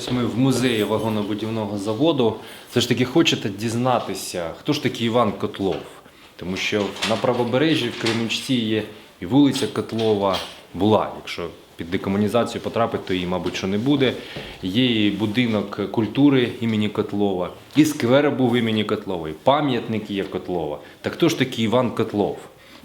Ось ми в музеї вагонобудівного заводу. Все ж таки хочете дізнатися, хто ж такий Іван Котлов? Тому що на правобережжі в Кременчуці є і вулиця Котлова була. Якщо під декомунізацію потрапить, то її, мабуть, що не буде. Є і будинок культури імені Котлова, і сквер був імені Котлова, і пам'ятник є Котлова. Так хто ж такий Іван Котлов?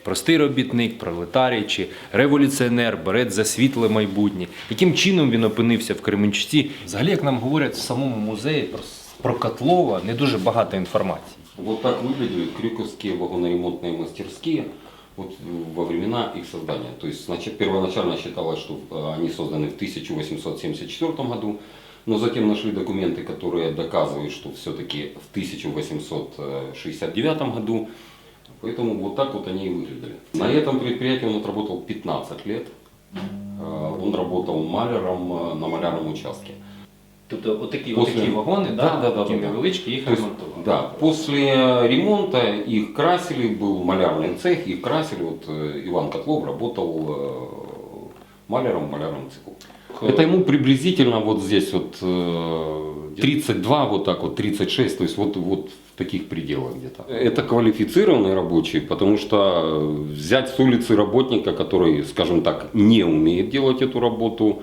Простий робітник, пролетарій чи революціонер, борець за світле майбутнє. Яким чином він опинився в Кременчуці? Взагалі, як нам говорять в самому музеї про, про Котлова, не дуже багато інформації. Вот так выглядели крюковские вагоноремонтные мастерские вот, во времена их создания. То есть значит, первоначально считалось, что э, они созданы в 1874 году, но затем нашли документы, которые доказывают, что все-таки в 1869 году. Поэтому вот так вот они и выглядели. На этом предприятии он отработал 15 лет. Э, Он работал маляром э, на малярном участке. Тобто, отакі, После- отакі вагони, Да, да, да, да, такі да, да. невеличкі, їх То есть, ремонтували. да, после ремонта их красили, был малярный цех, их красили. Вот э, Иван Котлов работал э, маляром в малярном цеху. Это ему приблизительно вот здесь вот э, 32, вот так вот 36, то есть вот, вот в таких пределах где-то. Это квалифицированный рабочий, потому что э, взять с улицы работника, который, скажем так, не умеет делать эту работу,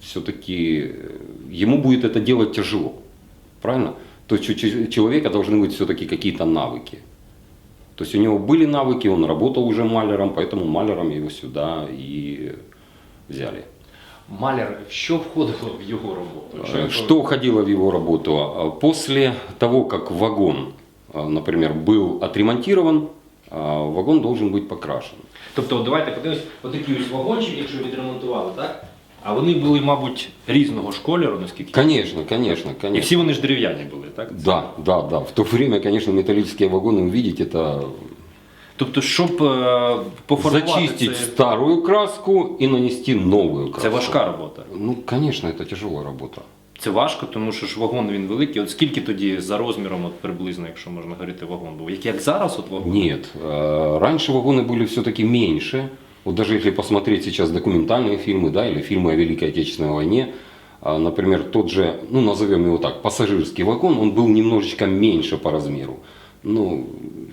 все-таки ему будет это делать тяжело. Правильно? То есть у че- человека должны быть все-таки какие-то навыки. То есть у него были навыки, он работал уже маляром, поэтому маляром его сюда и взяли. Маляр, що входило в його роботу? Э, Что входило в его работу? А, После того, как вагон, а, например, был отремонтирован, а, вагон должен быть покрашен. Тобто, от давайте подивимось, отакі ось вагончики, якщо відремонтували, так? А вони були, мабуть, різного ж кольору, наскільки. я Конечно, конечно, І конечно. всі вони ж дерев'яні були, так? Да, да, да. В то время, конечно, металлические вагоны увидеть это Тобто, щоб е, пофарбувати зачистить це, старую краску и нанести новую краску. це важка робота. Ну, конечно, это тяжелая работа. Це важко, тому що ж вагон він великий. От скільки тоді за розміром, от приблизно, якщо можна говорити, вагон був? Як, як зараз от вагон? Нет, э, раньше вагоны были все-таки меньше. Вот даже если посмотреть сейчас документальные фильмы, да, или фильмы о Великой Отечественной войне, а, например, тот же, ну назовем его так, пассажирский вагон, он был немножечко меньше по размеру. Ну,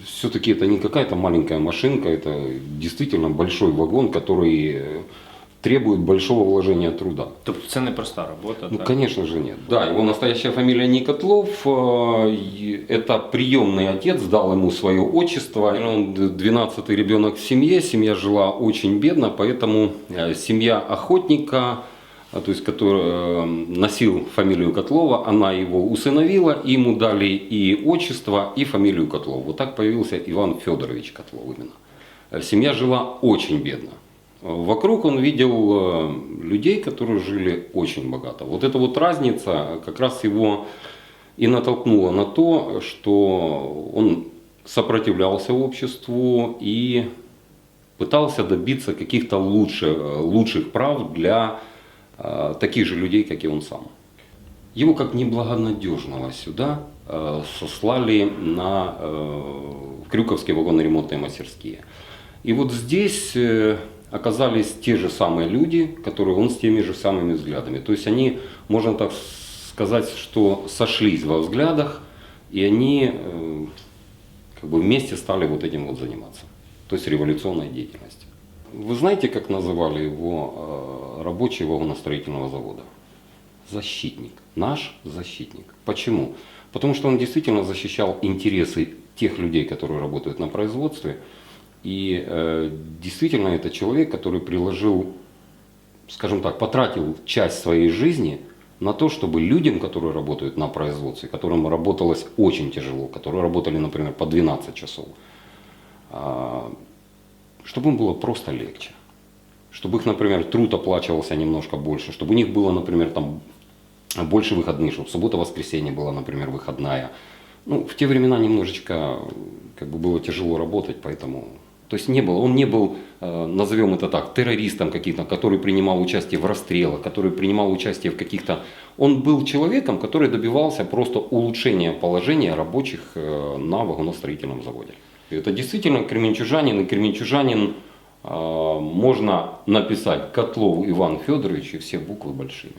все-таки это не какая-то маленькая машинка, это действительно большой вагон, который э, требует большого вложения труда. Тобто це не проста робота. Ну, так? конечно же, нет. Да, его настоящая фамилия Никотлов. э, Это приемный отец дал ему свое отчество. Он 12-й ребенок в семье. Семья жила очень бедно, поэтому э, семья охотника, то есть, который э, носил фамилию Котлова, она его усыновила, и ему дали и отчество, и фамилию Котлов. Вот так появился Иван Федорович Котлов именно. Э, Семья жила очень бедно. Э, Вокруг он видел людей, которые жили очень богато. Вот эта вот разница как раз его и натолкнула на то, что он сопротивлялся обществу и пытался добиться каких-то лучше, лучших прав для таких же людей, как и он сам. Его как неблагонадежного сюда э, сослали на в Крюковские вагоноремонтные мастерские. И вот здесь э, оказались те же самые люди, которые он с теми же самыми взглядами. То есть они, можно так сказать, что сошлись во взглядах, и они э, как бы вместе стали вот этим вот заниматься. То есть революционной деятельностью. Вы знаете, как называли его э, рабочие вагоностроительного завода? защитник, наш защитник. Почему? Потому что он действительно защищал интересы тех людей, которые работают на производстве. И э, действительно это человек, который приложил, скажем так, потратил часть своей жизни на то, чтобы людям, которые работают на производстве, которым работалось очень тяжело, которые работали, например, по 12 часов, а, чтобы им было просто легче чтобы их, например, труд оплачивался немножко больше, чтобы у них было, например, там больше выходных, чтобы суббота-воскресенье была, например, выходная. Ну, в те времена немножечко как бы было тяжело работать, поэтому... То есть не было, он не был, э, назовем это так, террористом каким-то, который принимал участие в расстрелах, который принимал участие в каких-то... Он был человеком, который добивался просто улучшения положения рабочих э, на вагоностроительном заводе. Это действительно кременчужанин, и кременчужанин а, можно написать Котлов Иван Федорович и все буквы большими.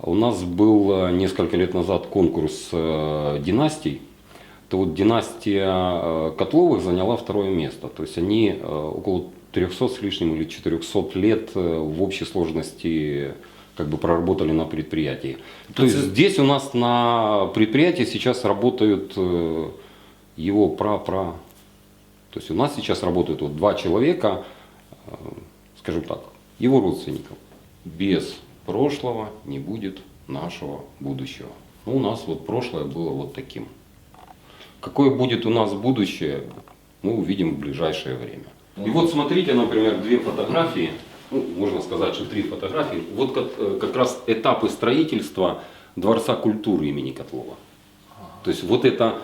У нас был э, несколько лет назад конкурс э, династий. То вот династия э, Котловых заняла второе место. То есть они э, около 300 с лишним или 400 лет э, в общей сложности как бы проработали на предприятии. То есть здесь у нас на предприятии сейчас работают э, его пра-пра. То есть у нас сейчас работают вот два человека, э, скажем так, его родственников. Без прошлого не будет нашего будущего. Ну, у нас вот прошлое было вот таким. Какое будет у нас будущее, мы увидим в ближайшее время. И вот смотрите, например, две фотографии, ну, можно сказать, что три фотографии. Вот как, э, как раз этапы строительства Дворца культуры имени Котлова. То есть вот это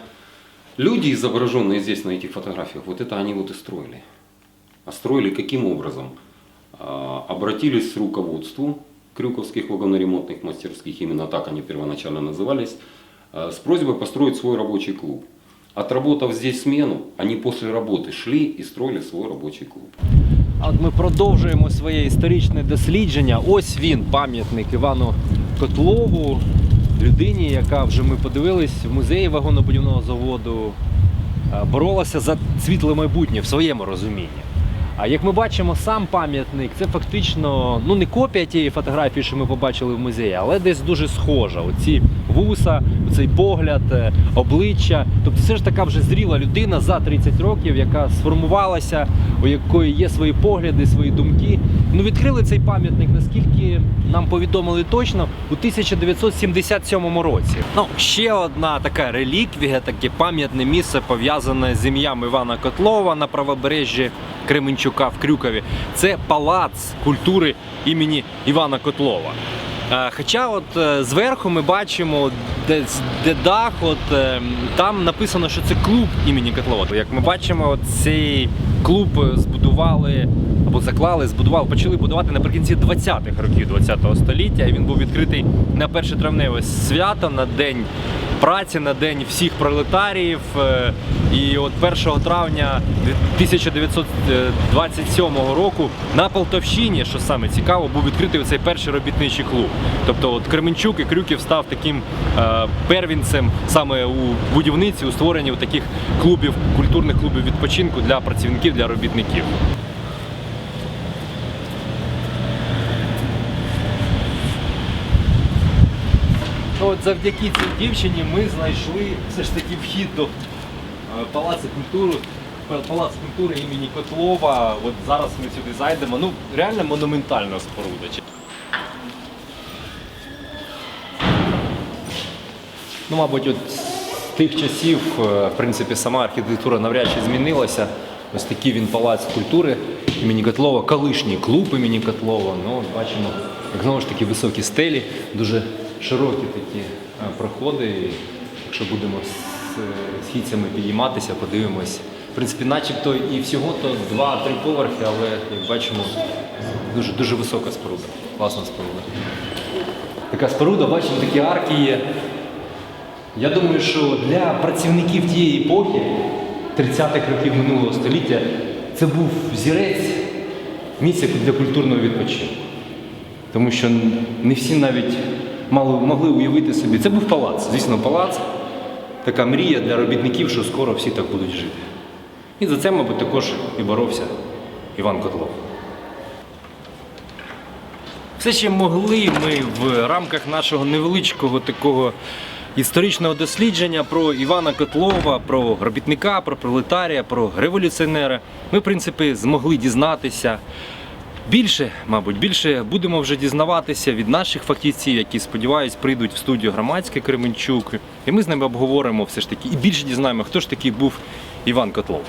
люди, изображенные здесь на этих фотографиях, вот это они вот и строили. А строили каким образом? А, Обратились к руководству крюковских вагоноремонтных мастерских, именно так они первоначально назывались, а, с просьбой построить свой рабочий клуб. Отработав здесь смену, они после работы шли и строили свой рабочий клуб. А от ми продовжуємо своє історичне дослідження. Ось він, пам'ятник Івану Котлову, Людині, яка вже ми подивились в музеї вагонобудівного заводу, е, боролася за світле майбутнє в своєму розумінні. А як ми бачимо, сам пам'ятник це фактично ну не копія тієї фотографії, що ми побачили в музеї, але десь дуже схожа. Оці вуса, цей погляд, е, обличчя. Тобто це ж така вже зріла людина за 30 років, яка сформувалася, у якої є свої погляди, свої думки. Ну відкрили цей пам'ятник, наскільки нам повідомили точно, у 1977 році. Ну ще одна така реліквія, таке пам'ятне місце пов'язане з ім'ям Івана Котлова на правобережжі Кременчука в Крюкові. Це палац культури імені Івана Котлова. Е, Хоча от е, зверху ми бачимо, де, де дах, от, е, там написано, що це клуб імені Котлова. Як ми бачимо, цей клуб збудували або заклали, збудували, почали будувати наприкінці 20-х років 20-го століття. Він був відкритий на перше травневе свято, на день праці, на день всіх пролетаріїв. Е, І от 1 травня 1927 року на Полтавщині, що саме цікаво, був відкритий цей перший робітничий клуб. Тобто от Кременчук і Крюків став таким е, первінцем саме у будівниці, у створенні таких клубів, культурних клубів відпочинку для працівників, для робітників. Ну, от завдяки цій дівчині ми знайшли все ж таки вхід до е, Палацу культури. Палац культури імені Котлова. От зараз ми сюди зайдемо. Ну, реально монументальна споруда. Ну, мабуть, от з тих часів, е, в принципі, сама архітектура навряд чи змінилася. Ось такий він палац культури імені Котлова, колишній клуб імені Котлова. Ну, бачимо, як знову ж таки високі стелі, дуже широкі такі е, проходи. Якщо будемо з е, східцями підійматися, подивимось. В принципі, начебто і всього то 2-3 поверхи, але як бачимо, дуже, дуже висока споруда. Класна споруда. Така споруда, бачимо, такі арки є. Я думаю, що для працівників тієї епохи, 30-х років минулого століття, це був зірець місця для культурного відпочинку. Тому що не всі навіть мали, могли уявити собі. Це був палац, звісно, палац, така мрія для робітників, що скоро всі так будуть жити. І за це, мабуть, також і боровся Іван Котлов. Все, що могли ми в рамках нашого невеличкого такого історичного дослідження про Івана Котлова, про робітника, про пролетарія, про революціонера, ми, в принципі, змогли дізнатися. Більше, мабуть, більше будемо вже дізнаватися від наших фахівців, які сподіваюсь прийдуть в студію громадське Кременчук. І ми з ними обговоримо все ж таки і більше дізнаємо, хто ж такий був Іван Котлов.